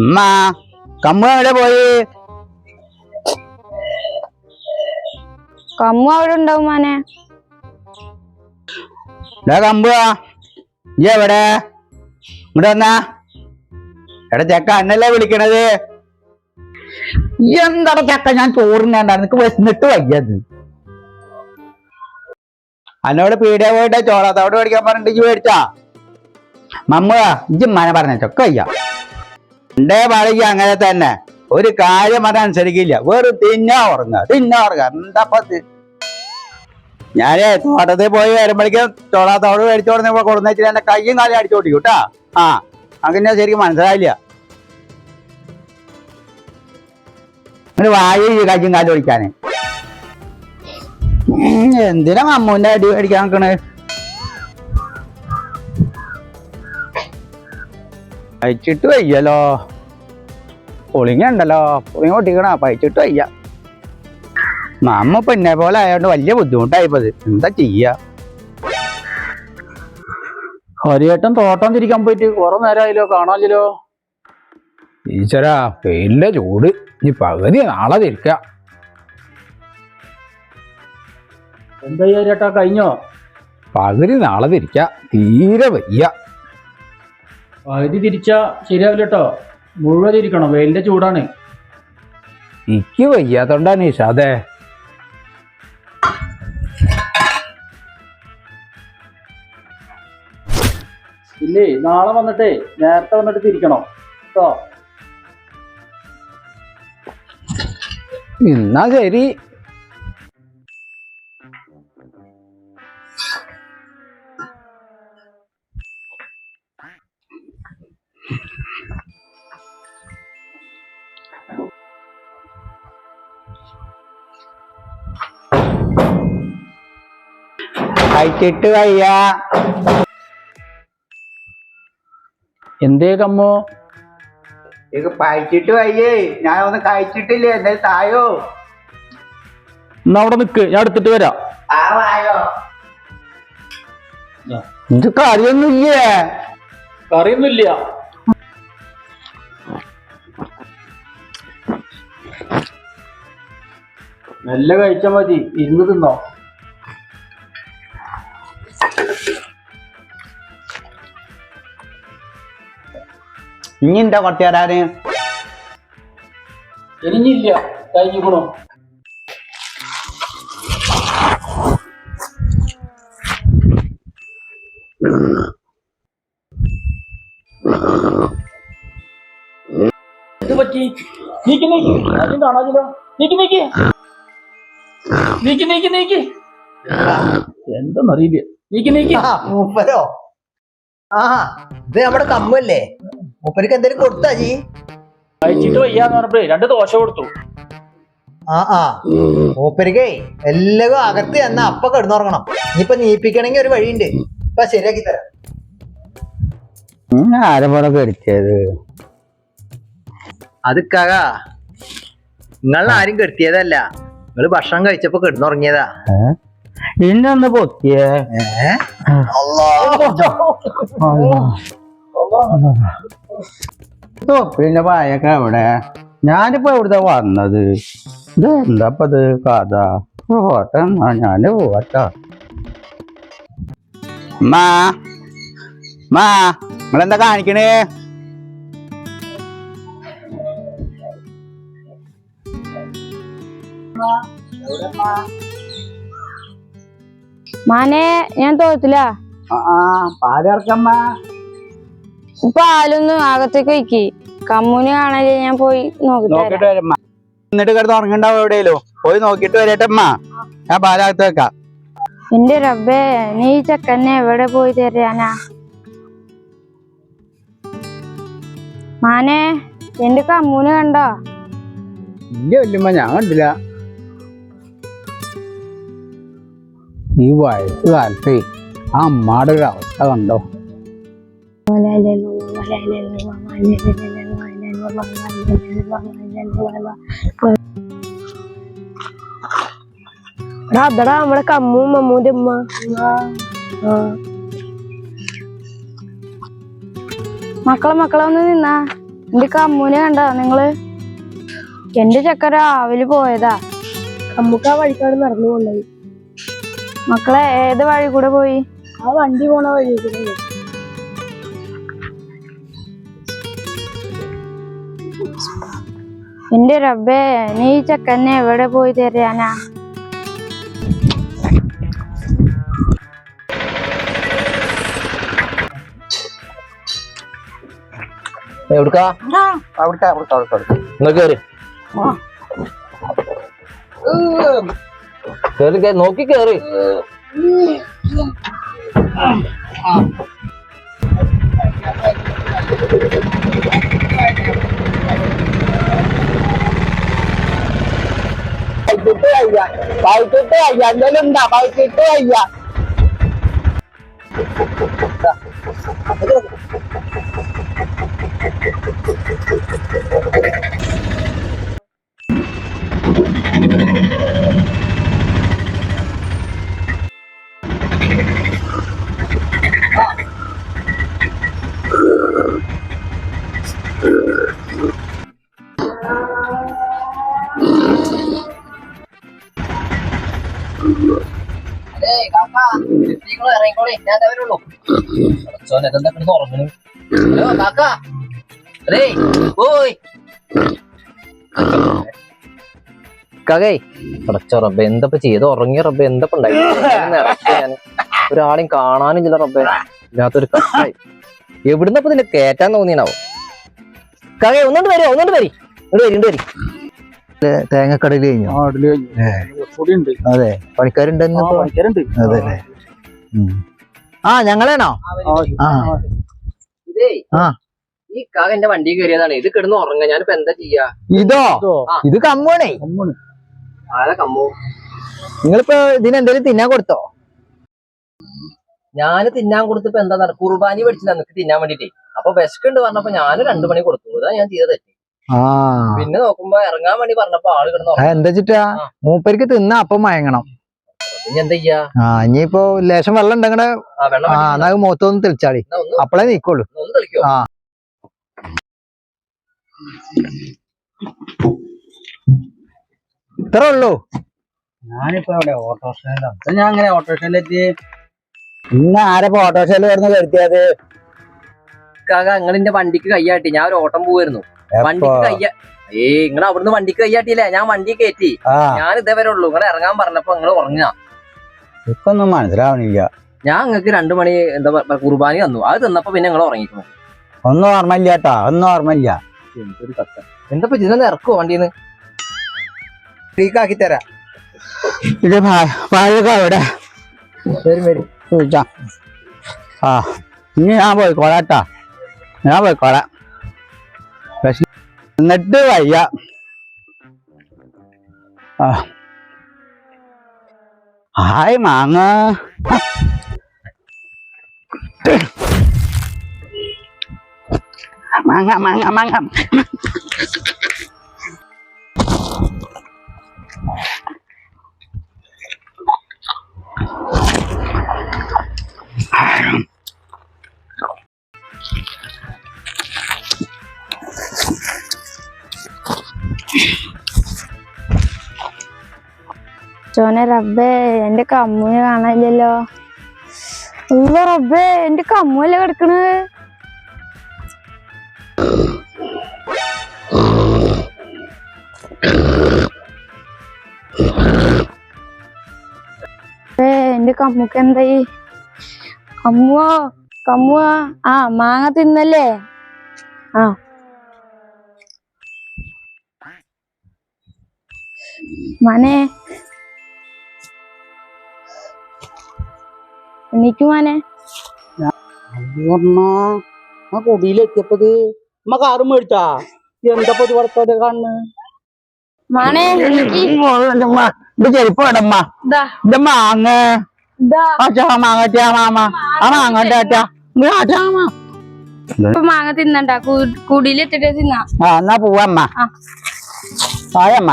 ഉമ്മ കമ്മ എവിടെ പോയി? കമ്മു അവിടെ ഉണ്ടാവും മാനെ. ഈ എവിടെ? ഇവിടെ വന്നാ. എടാ ചെക്ക എന്നല്ലേ വിളിക്കണത്? എന്താടാ ചെക്ക ഞാൻ ചോറിനാണ്ടാ നിനക്ക് വിശന്നിട്ട് വയ്യത് അന്നോട് പീടിയ പോയിട്ട് ചോളാത്തോട് മേടിക്കാൻ പറഞ്ഞിട്ട് മേടിച്ചാ? മമ്മ ഇജ്ജ് മനെ പറഞ്ഞ ചൊക്കെ വയ്യ. എന്റെ പാടിക്ക് അങ്ങനെ തന്നെ. ഒരു കാര്യം അതനുസരിക്കില്ല. വെറും തിന്നാ ഉറങ്ങുക. തിന്നാ ഉറങ്ങുക. എന്താ ഞാനേ തോട്ടത്തിൽ പോയി വരുമ്പോഴേക്കും ചോളാത്തോട് മേടിച്ചോടുന്ന കൊടുന്ന വെച്ചിട്ട് എന്റെ കയ്യും കാലും അടിച്ചോട്ടി കേട്ടാ? ആ അങ്ങനെ ശരിക്കും മനസ്സിലായില്ല. വായു കയ്യും കാലും ഓടിക്കാന് എന്തിനാ മമ്മൂന്റെ അടി അടിക്കാൻ നിക്കണ്? പഴിച്ചിട്ട് വയ്യല്ലോ. പൊളിങ്ങ ഉണ്ടല്ലോ പൊളിങ്ങ പൊട്ടിക്കണ? പഴിച്ചിട്ട് വയ്യ. നമ്മ പിന്നെ പോലെ ആയതുകൊണ്ട് വലിയ ബുദ്ധിമുട്ടായിപ്പത്. എന്താ ചെയ്യാ? ഹരിയേട്ടൻ തോട്ടം തിരിക്കാൻ പോയിട്ട് കുറെ നേരമായല്ലോ കാണാനില്ലല്ലോ? ഈശ്വരാ പേരില്ല ചൂട്. ഇനി പകുതി നാളെ തിരിക്ക. എന്താ ഹരിയേട്ടാ കഴിഞ്ഞോ? പകുതി നാളെ തിരിക്ക. തീരെ വയ്യ. പകുതി തിരിച്ചാ ശരിയാവില്ല കേട്ടോ മുഴുവൻ തിരിക്കണം. വെയിലിന്റെ ചൂടാണ്. എനിക്ക് വയ്യാത്തോണ്ടാണ് അതെ. ഇല്ലേ നാളെ വന്നിട്ടേ നേരത്തെ വന്നിട്ട് തിരിക്കണം. കേട്ടോ എന്നാ ശരി. കഴിച്ചിട്ട് വയ്യ. എന്തേ കമ്മോ? ഇത് പഴിച്ചിട്ട് വയ്യേ. ഞാൻ ഒന്ന് കഴിച്ചിട്ടില്ലേ. എന്നെ തായോ എന്നാ അവിടെ നിക്ക്. ഞാൻ എടുത്തിട്ട് വരാം. ആവായോ ഇത് കറിയൊന്നുമില്ലേ കറിയൊന്നുമില്ല നല്ല കഴിച്ചാ മതി. ഇരുന്ന് തിന്നോ. കുറച്ച് തരാന് ഇനിയില്ല കഴിഞ്ഞിക്കണോ ഇത് പറ്റി? നീക്കി നീക്കി. ആദ്യം കാണാതില്ലോ നീക്കി നീക്കി. നീക്കി നീക്കി നീക്കി. എന്തെന്നറിയില്ല. നീക്കി നീക്കി. ആ, മൂപ്പരോ? ആ ഇത് നമ്മുടെ കമ്മല്ലേ മൂപ്പർക്ക് എന്തേലും കൊടുത്താ ജി. കഴിച്ചിട്ട് വയ്യാന്ന് പറഞ്ഞപ്പോഴേ രണ്ട് ദോശ കൊടുത്തു. ആ ആ. മൂപ്പരിക്കേ എല്ലാവരും അകത്ത് എന്നാ അപ്പ കിടന്നുറങ്ങണം. ഇനിയിപ്പൊ നീപ്പിക്കണമെങ്കിൽ ഒരു വഴിയുണ്ട്. ഇപ്പൊ ശരിയാക്കി തരാം. അത് കാ നിങ്ങൾ ആരും കെടുത്തിയതല്ല. നിങ്ങൾ ഭക്ഷണം കഴിച്ചപ്പോ കിടന്നുറങ്ങിയതാ. ഇന്നൊന്ന് പൊത്തിയേ? ഏ? തൊപ്പിന്റെ പായൊക്കെ എവിടെ ഞാനിപ്പോ എവിടുത്തെ വന്നത്? ഇത് എന്താ ഇത് കഥ? പോട്ടെ ഞാൻ ഞാൻ പോവാട്ടോ മാ മാ നിങ്ങളെന്താ കാണിക്കണേ? മാനെ ഞാൻ തോത്തില്ല ആ പാലിറക്കമ്മ പാലൊന്ന് അകത്തേക്ക് വയ്ക്കി. കമ്മുന് കാണാല്ലേ ഞാൻ പോയി നോക്കിട്ട് വരാം. നോക്കിട്ട് വരമ്മ എന്നിട്ട് കിടന്ന് ഉറങ്ങണ്ടാവും എവിടെയല്ലോ പോയി നോക്കിട്ട് വരട്ടമ്മ ഞാൻ പാലകത്ത് വെക്കാം. എന്റെ റബ്ബേ നീ ചക്കന്നെ ചെക്കനെ എവിടെ പോയി തരാനാ? മാനെ എന്റെ കമ്മൂന് കണ്ടോ? എന്റെ വല്യമ്മ ഞാൻ കണ്ടില്ല. ഈ വയസ്സ് കാലത്ത് ആ അമ്മാടെ ഒരു അവസ്ഥ കണ്ടോ എടാ അതടാ നമ്മുടെ കമ്മും മമ്മൂന്റെ ഉമ്മ. മക്കളെ മക്കളെ ഒന്ന് നിന്നാ. എന്റെ കമ്മൂനെ കണ്ടോ നിങ്ങൾ? എന്റെ ചക്ക രാവിലെ പോയതാ. കമ്മുക്ക് ആ വഴിക്കാട് നടന്നു കൊണ്ടുപോയി മക്കളെ ഏത് വഴി കൂടെ പോയി? ആ വണ്ടി പോണ വഴി എന്റെ റബ്ബേ നീ ചക്കന്നെ ചെക്കനെ എവിടെ പോയി തരാനാ? നോക്കി കേറി. കേറി. കേറി നോക്കി കേറി പഴുത്തിട്ട് വയ്യ പഴുത്തിട്ട് വയ്യ എന്തെങ്കിലും ഉണ്ടാ ഇല്ലാതെ വരുള്ളൂ കിടന്ന് ഉറങ്ങണു ഹലോ കാക്ക. അതേ ഓയ് പടച്ച റബ്ബെ എന്തപ്പ ചെയ്ത്? ഉറങ്ങിയ റബ്ബെ? എന്തപ്പ ഉണ്ടായി? ഞാൻ ഒരാളെയും കാണാനില്ല റബ്ബെ. ഇല്ലാത്തൊരു കഷ്ടായി. എവിടുന്നപ്പ നിന്നെ കേറ്റാൻ തോന്നിയാവോ കകേ ഒന്നുകൊണ്ട് വരുമോ ഒന്നുകൊണ്ട് വരി. ഇങ്ങോട്ട് വരി ഇങ്ങോട്ട് വരി. തേങ്ങക്കടയിൽ കഴിഞ്ഞു? അതെ പണിക്കാരുണ്ടെന്ന് പണിക്കാരുണ്ട്. അതെ അല്ലേ? ആ ഞങ്ങളാണോ ഇതേ ആ. ഈ കാക എന്റെ വണ്ടി കയറിയതാണ്. ഇത് കിടന്ന് ഉറങ്ങ ഞാനിപ്പോ എന്താ ചെയ്യാ? ഇതോ? ഇതോ? കമ്മുവാണേ. ആരെ കമ്മു? നിങ്ങളിപ്പോ ഇതിനെന്തേലും തിന്നാൻ കൊടുത്തോ? ഞാൻ തിന്നാൻ കൊടുത്തപ്പോ എന്താ നട- കുർബാനി പഠിച്ചില്ല നിനക്ക് തിന്നാൻ വേണ്ടിട്ടേ അപ്പൊ വിശക്കുണ്ട് പറഞ്ഞപ്പോ ഞാൻ രണ്ടു മണി കൊടുത്തു. അതാ ഞാൻ തെറ്റ് ആ. പിന്നെ നോക്കുമ്പോ ഇറങ്ങാൻ വേണ്ടി പറഞ്ഞപ്പോ ആൾ കിടന്നു. എന്താ വെച്ചിട്ടാ മൂപ്പരിക്ക് മൂപ്പർക്ക് തിന്നാ അപ്പം മയങ്ങണം. ആ ഇനിയിപ്പോ ലേശം വെള്ളം ഉണ്ടെങ്കടെ ആ വെള്ളം ആ വേണ്ടി എന്നാ മുഖത്തൊന്ന് തെളിച്ചാളി. അപ്പളെ നീക്കുള്ളൂ. തെളിക്കോ? ആ. ഇത്ര ഉള്ളൂ. ഞാനിപ്പോ ഇവിടെ ഓട്ടോറിക്ഷയിലാണ് ഞാൻ അങ്ങനെ ഓട്ടോറിക്ഷയിലെത്തി ഇന്ന് ആരപ്പോ ഓട്ടോറിക്ഷയിൽ വരുന്ന കരുത്തിയത് കാക നിങ്ങളിന്റെ വണ്ടിക്ക് കയ്യാട്ടി. ഞാൻ ഒരു ഓട്ടം പോവായിരുന്നു. വണ്ടിക്ക് കയ്യ ഏയ് നിങ്ങൾ അവിടുന്ന് വണ്ടിക്ക് കയ്യാട്ടിയില്ലേ? ഞാൻ വണ്ടി കയറ്റി ഞാൻ ഞാൻ ഇതേവരെ ഉള്ളൂ. നിങ്ങൾ ഇറങ്ങാൻ പറഞ്ഞപ്പോ നിങ്ങൾ ഉറങ്ങുക ഇപ്പൊന്നും മനസ്സിലാവണില്ല. ഞാൻ നിങ്ങൾക്ക് രണ്ടു മണി എന്താ കുർബാന തന്നു. അത് തന്നപ്പോ പിന്നെ നിങ്ങൾ ഉറങ്ങിക്കുന്നു ഒന്നും ഓർമ്മയില്ല കേട്ടാ ഒന്നും ഓർമ്മയില്ല. എന്തൊരു കത്ത എന്താ ഇതിനെ ഇറക്കുവോ വണ്ടിന്ന്? ഫ്രീക്കാക്കി തരാം. ഇത് പാഴൊക്കെ അവിടെ. വരും വരും. ചോദിച്ചാ ആ ഇനി ഞാൻ പോയിക്കോളാട്ടാ ഞാൻ പോയിക്കോളാം. പക്ഷെ എന്നിട്ട് വയ്യ. ആ. ഹായ് മാങ്ങ മാങ്ങ മാങ്ങ മാങ്ങ ചോനെ റബ്ബേ എന്റെ കമ്മൂൽ കാണാനില്ലല്ലോ. ഉള്ള റബ്ബേ എന്റെ കമ്മൂല്ലേ കിടക്കണ്? എന്റെ കമ്മുക്ക് എന്തായി? കമ്മുവോ? കമ്മുവോ? ആ മാങ്ങ തിന്നല്ലേ? ആ. മനെ ആ കൊടിയിലെത്തിയപ്പത് നമ്മ കാറ് മേടിച്ചാ എന്താ പൊതു വളർത്താതെ കാണുന്നു ഇത് ചെരുപ്പ് വേണമ്മ ദാ ഇത് മാങ്ങ ദാ അച്ഛാ മാങ്ങ അച്ഛാ മാമ ആ മാങ്ങ അച്ഛാ അച്ഛാ മാ ഇപ്പൊ മാങ്ങ തിന്നണ്ട കുടിയിലെത്തിട്ട് തിന്നാ എന്നാ പോവമ്മ. ആയമ്മ